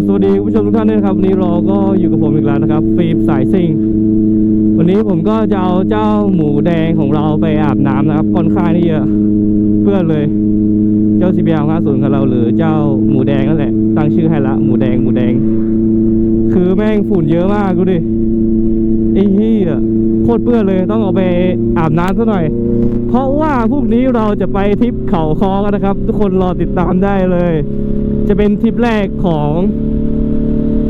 บสวัสดีผู้ชมทุกท่านด้วยนะครับวันนี้เราก็อยู่กับผมอีกแล้วนะครับฟิล์มสายซิงวันนี้ผมก็จะเอาเจ้าหมูแดงของเราไปอาบน้ำนะครับค่อนข้างที่จะเปื้อนเลย เจ้า CBR 50ของเราหรือเจ้าหมูแดงนั่นแหละตั้งชื่อให้ละหมูแดงหมูแดง คือแม่งฝุ่นเยอะมากดูดิไอ้เหี้ยโคตรเปื้อนเลยต้องเอาไปอาบน้ำซะหน่อย เพราะว่าพรุ่งนี้เราจะไปทริปเขาคอกันนะครับ ทุกคนรอติดตามได้เลย จะเป็นทริปแรกของ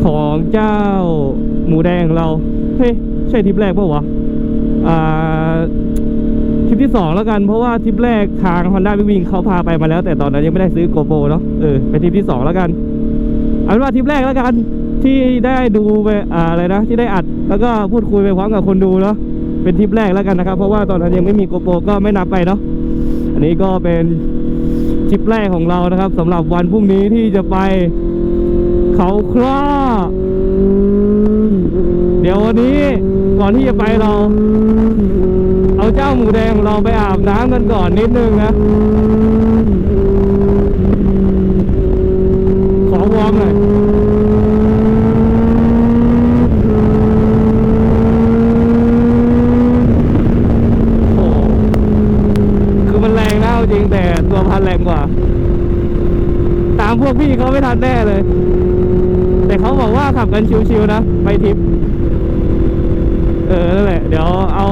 ของเจ้าหมูแดงเรา เฮ้ยใช่ทริปแรกปะวะ อ่าทริปที่สองแล้วกันเพราะว่าทริปแรกทาง Honda วิ่งเขาพาไปมาแล้ว แต่ตอนนั้นยังไม่ได้ซื้อโกโปรเนาะเออเป็นทริปที่สองแล้วกันเอาเป็นว่าทริปแรกแล้วกันที่ได้ดูไปอ่าอะไรนะที่ได้อัด แล้วก็พูดคุยไปพร้อมกับคนดูเนาะเป็นทริปแรกแล้วกันนะครับ เพราะว่าตอนนั้นยังไม่มีโกโปรก็ไม่นับไปเนาะอันนี้ก็เป็น ทริปแรกของเรานะครับสำหรับวันพรุ่งนี้ที่จะไปเขาคล้อเดี๋ยววันนี้ก่อนที่จะไปเรา เอาเจ้าหมูแดงของเราไปอาบน้ำกันก่อนนิดนึงนะขอวอร์มหน่อย โอ้โหคือมันแรงนะเอา จริงแต่ตัวพันแรงกว่า ตามพวกพี่เขาไม่ทันแน่เลย แต่เขาบอกว่าขับกันชิวๆนะ ไปทริป เออนั่นแหละ เดี๋ยวเอา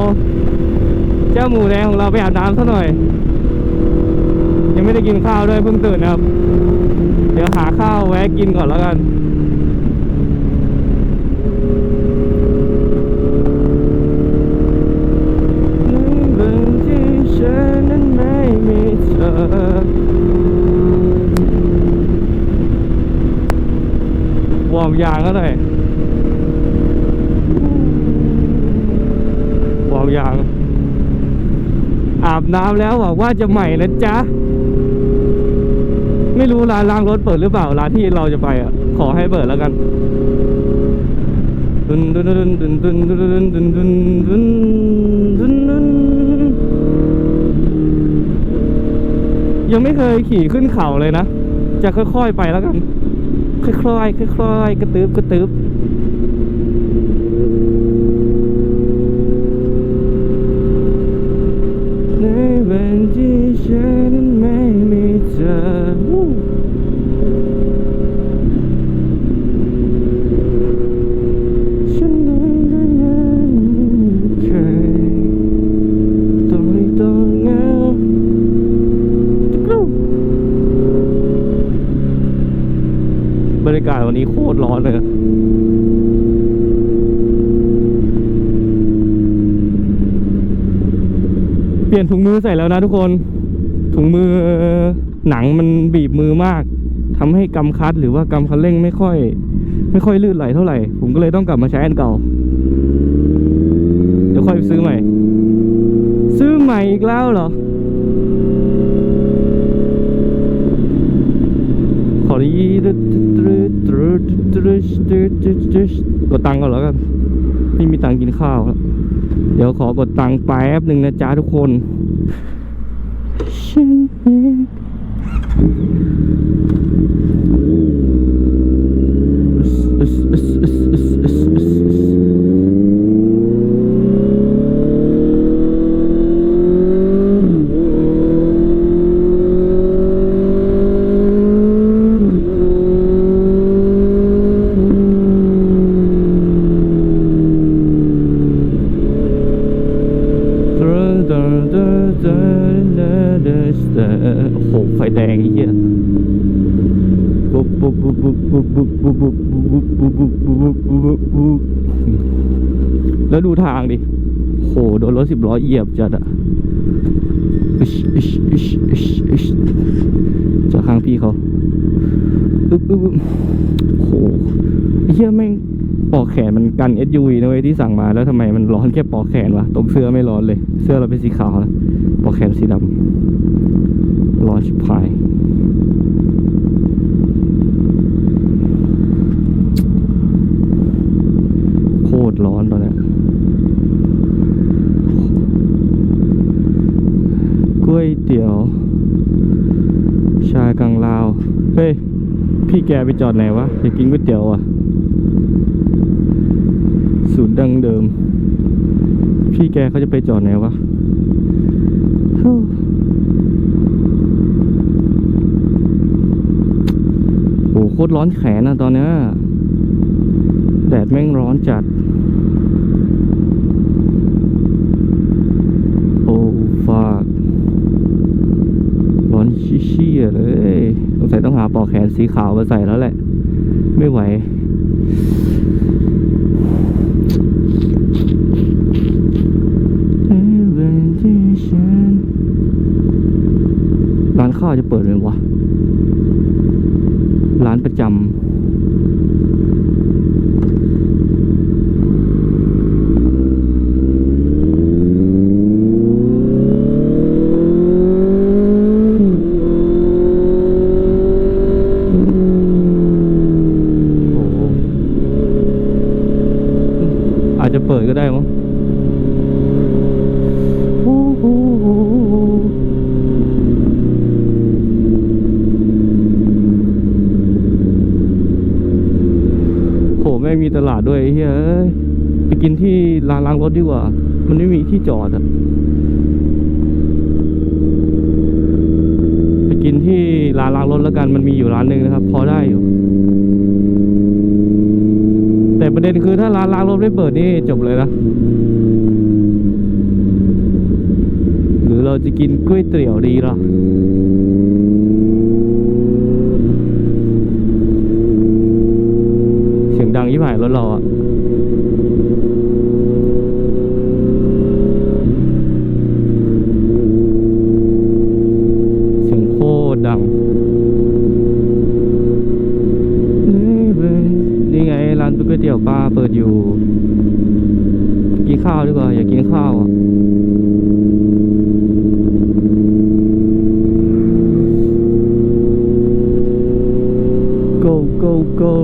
เจ้าหมูแดงของเราไปอาบน้ำซะหน่อย ยังไม่ได้กินข้าวด้วยเพิ่งตื่นครับ เดี๋ยวหาข้าวแวะกินก่อนแล้วกันวันที่ฉันนั้นไม่มีเธอ วอร์มยางก็หน่อยวอร์มยาง อาบน้ำแล้วบอกว่าจะใหม่นะจ๊ะ ไม่รู้ร้านล้างรถเปิดหรือเปล่าร้านที่เราจะไปอะ ขอให้เปิดแล้วกันดุนดุนดุนดุนดุนดุนดุนดุนดุนดุนดุนยังไม่เคยขี่ขึ้นเขาเลยนะ จะค่อยๆไปแล้วกัน ค่อยๆค่อยๆกระตืบกระตืบในวันที่ฉันนั้นไม่มีเธอ รยากาศวันนี้โคตรร้อนเลยเปลี่ยนถุงมือใส่แล้วนะทุกคน ถุงมือหนังมันบีบมือมากทำให้กำคัดหรือว่ากำคันเร่งไม่ค่อย ไม่ค่อยลื่นไหลเท่าไหร่ ผมก็เลยต้องกลับมาใช้อันเก่า เดี๋ยวค่อยซื้อใหม่ ซื้อใหม่อีกแล้วเหรอ ขอดีกดตังค์ก่อนแล้วกันไม่มีตังค์กินข้าวแล้วเดี๋ยวขอกดตังค์แป๊บหนึ่งนะจ๊ะทุกคนฉันเองโอ้โหไฟแดงไอ้เหี้ยปุ๊บ ปุ๊บปุ๊บปุ๊บปุ๊บปุ๊บปุ๊บปุ๊บปุ๊บบุบบุบบุบแล้วดูทางดิโหโดนรถสิบล้อเหยียบจัดอะอิชอิชอิชอิชอิชจากข้างพี่เขาอึ๊บอึ๊บโหไอ้เหี้ยแม่งปอกแขนมันกัน SUV นะเว้ยที่สั่งมาแล้วทำไมมันร้อนแค่ปอกแขนวะตรงเสื้อไม่ร้อนเลย เสื้อเราเป็นสีขาวนะปอกแขนสีดำร้อนชิบหายโคตรร้อนตอนเนี้ย ก๋วยเตี๋ยวชางลาว เฮ้ย พี่แกไปจอดไหนวะ อยากกินก๋วยเตี๋ยวอะ สูตรดังเดิม พี่แกเขาจะไปจอดไหนวะฮู้โหโคตรร้อนแขนอะตอนเนี้ยแดดแม่งร้อนจัด โอ้ฟาก ร้เชี่ยๆเลยสงสัยต้องหาปลอกแขนสีขาวมาใส่แล้วแหละ ไม่ไหว ร้านข้าวจะเปิดไหมวะ ร้านประจำโอ้โหอาจจะเปิดก็ได้มั้งโอ้โห โหแม่งมีตลาดด้วยไอ้เฮ้ยเอ้ยไป กินที่ร้านล้างรถดีกว่า มันไม่มีที่จอดอะไปกินที่ร้านล้างรถแล้วกัน มันมีอยู่ร้านหนึ่งนะครับ พอได้อยู่ แต่ประเด็นคือถ้าร้านล้างรถไม่เปิดนี่จบเลยนะหรือเราจะกินก๋วยเตี๋ยวดีล่ะเสียงดังยี่หายรถเราอะเสียงโคตรดัง นี่ไงร้านก๋วยเตี๋ยวป้า เปิดอยู่ กินข้าวดีกว่า อยากกินข้าว go go go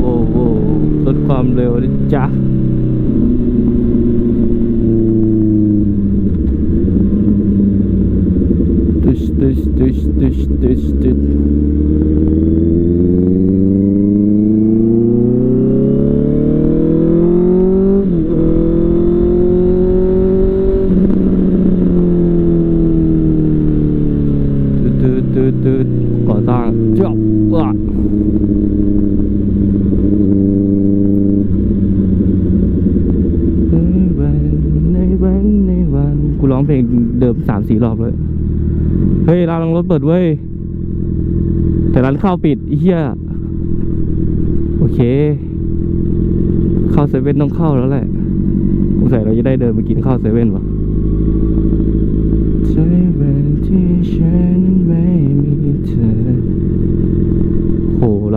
โอ้โหลดความเร็วนะจ๊ะ ตึชตึชตึชตึชตึชตึชตื ดตืดตืดก่อสร้างจบว่ะในวันในวันในวันกูร้องเพลงเดิมสามสี่รอบเลย เฮ้ยร้านรถเปิดเว้ย แต่ร้านข้าวปิดเหี้ยโอเค ข้าวเซเว่นต้องเข้าแล้วแหละสงสัยเราจะได้เดินไปกินข้าวเซเว่นวะเซเว่นที่ฉันไม่มีเธอ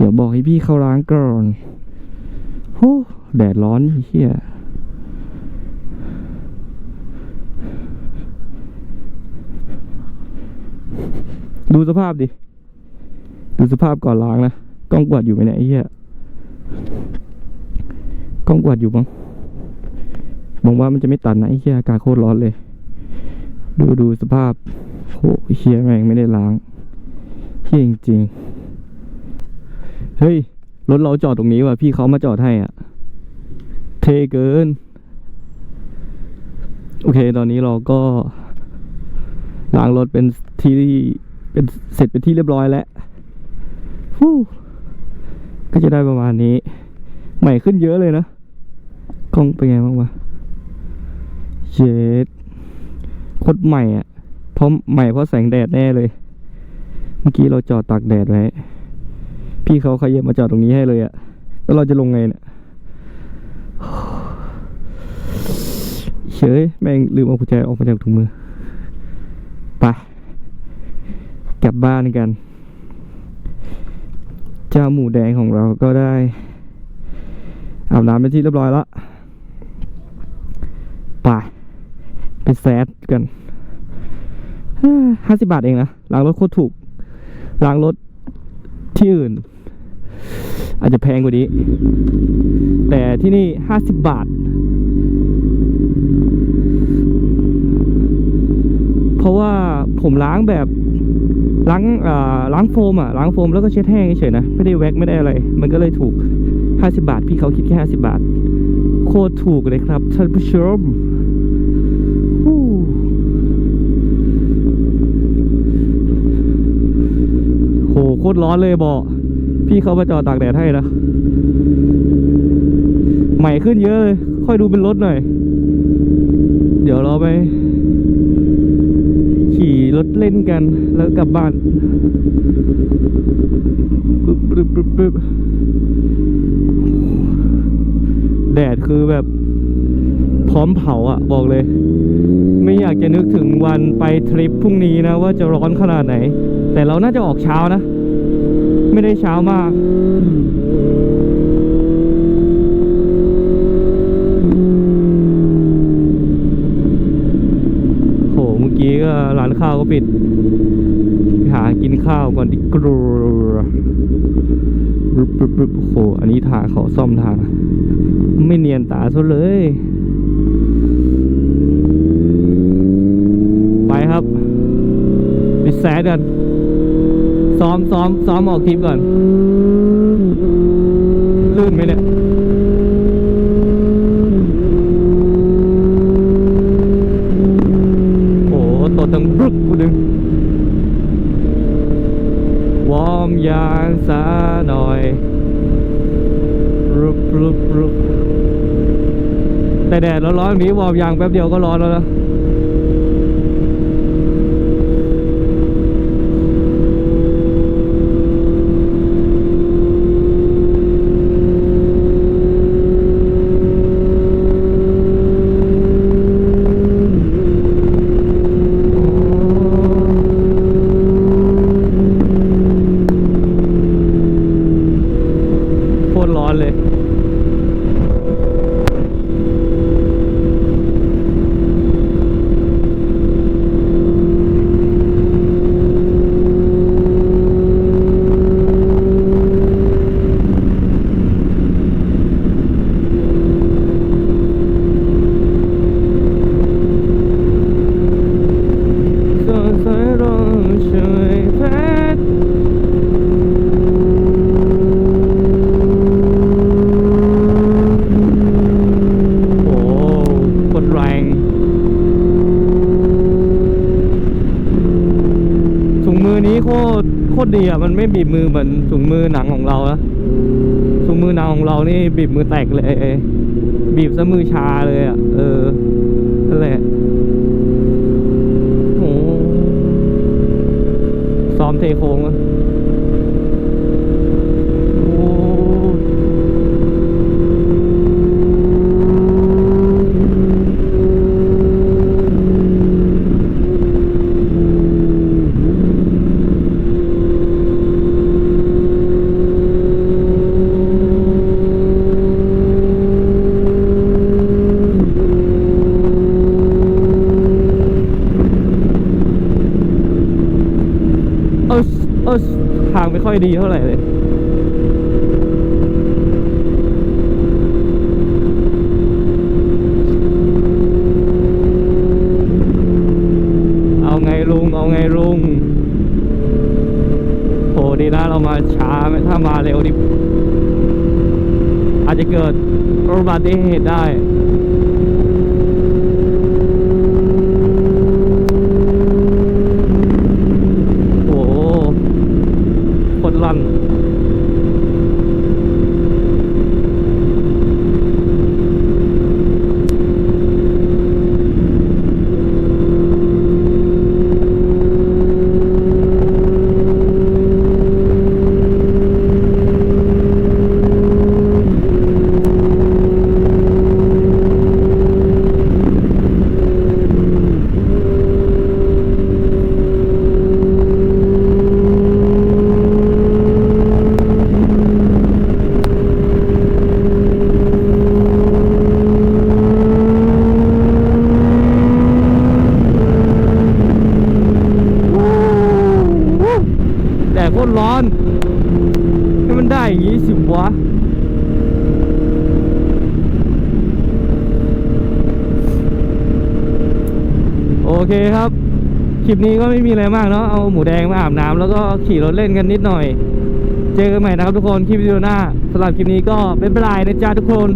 เดี๋ยวบอกให้พี่เขาล้างก่อนโหแดดร้อนเฮียดูสภาพดิ ดูสภาพก่อนล้างนะ กล้องกวาดอยู่ไหมเนี่ยไอ้เหี้ย กล้องกวาดอยู่มั้งมองว่ามันจะไม่ตันนะไอ้เหี้ยอากาศโคตรร้อนเลย ดูดูสภาพโหไอ้เหี้ยแม่งไม่ได้ล้างเหี้ยจริงๆ เฮ้ย รถเราจอดตรงนี้ว่ะ พี่เขามาจอดให้อะ เทเกิน โอเค ตอนนี้เราก็ล้างรถเป็นที่เป็นเสร็จเป็นที่เรียบร้อยแล้วฟูก็จะได้ประมาณนี้ ใหม่ขึ้นเยอะเลยนะกล้องเป็นไงบ้างวะเย็ดโคตรใหม่อะ เพราะใหม่เพราะแสงแดดแน่เลย เมื่อกี้เราจอดตากแดดไว้ พี่เขาขยับมาจอดตรงนี้ให้เลยอะแล้วเราจะลงไงเนี่ยเฉยแม่งลืมเอากุญแจออกมาจากถุงมือไปกลับบ้านกัน เจ้าหมูแดงของเราก็ได้อาบน้ำเป็นที่เรียบร้อยแล้วไปไปแซดกันห้าสิบาทเองนะล้างรถโคตรถูกล้างรถที่อื่น อาจจะแพงกว่านี้ แต่ที่นี่ห้าสิบบาท เพราะว่าผมล้างแบบล้างอ่าล้างโฟมอะล้างโฟมแล้วก็เช็ดแห้งเฉยนะ ไม่ได้แว็กไม่ได้อะไร มันก็เลยถูก 50 บาท พี่เขาคิดแค่ 50 บาท โคตรถูกเลยครับท่านผู้ชมโหโคตรร้อนเลยบอก พี่เขามาจอดตากแดดให้นะ ใหม่ขึ้นเยอะเลย ค่อยดูเป็นรถหน่อย เดี๋ยวเราไป ขี่รถเล่นกันแล้วกลับบ้านปึ๊บปึ๊บปึ๊บปึ๊บแดดคือแบบ พร้อมเผาอะ บอกเลย ไม่อยากจะนึกถึงวันไปทริปพรุ่งนี้นะ ว่าจะร้อนขนาดไหน แต่เราน่าจะออกเช้านะ ไม่ได้เช้ามากโหเมื่อกี้ก็ร้านข้าวก็ปิดไปหากินข้าวก่อนดิกรูโอ้โหอันนี้ทางเขาซ่อมทาง ไม่เนียนตาซะเลยไปครับไปแซดกัน ซ้อมซ้อมซ้อมออกทริปก่อนลื่นไหมเนี่ยโอ้โหตดดังบรึกกูดึงวอร์มยางซะหน่อยรุบรุบรุบแต่แดดร้อนๆนี้วอร์มยางแป๊บเดียวก็ร้อนแล้วนะ โคตรร้อนเลย สดใสร้องช่วยแพทย์ โอ้กดแรงถุงมือ นี้โคตรโคตรดีอะมันไม่บีบมือเหมือนถุงมือหนังของเรานะถุงมือหนังของเรานี่บีบมือแตกเลย บีบซะมือชาเลยอะเออนั่นแหละโอ้ซ้อมเทโค้งอะโอ้ เออเออทางไม่ ค่อยดีเท่าไหร่เลยเอาไงลุงเอาไงลุงโหดีนะเรามาช้าไหมถ้ามาเร็วนี่อาจจะเกิดอุบัติเหตุได้ โอ้โหโคนลั่น โโคตรร้อนให้มันได้อย่างงี้สิวะ โอ เคครับ คลิปนี้ก็ไม่มีอะไรมากเนาะเอาหมูแดงมาอาบน้ำแล้วก็ขี่รถเล่นกันนิดหน่อย เจอกันใหม่นะครับทุกคนคลิปวิดีโอหน้าสำหรับคลิปนี้ก็เป็นบายนะจ๊ะทุกคน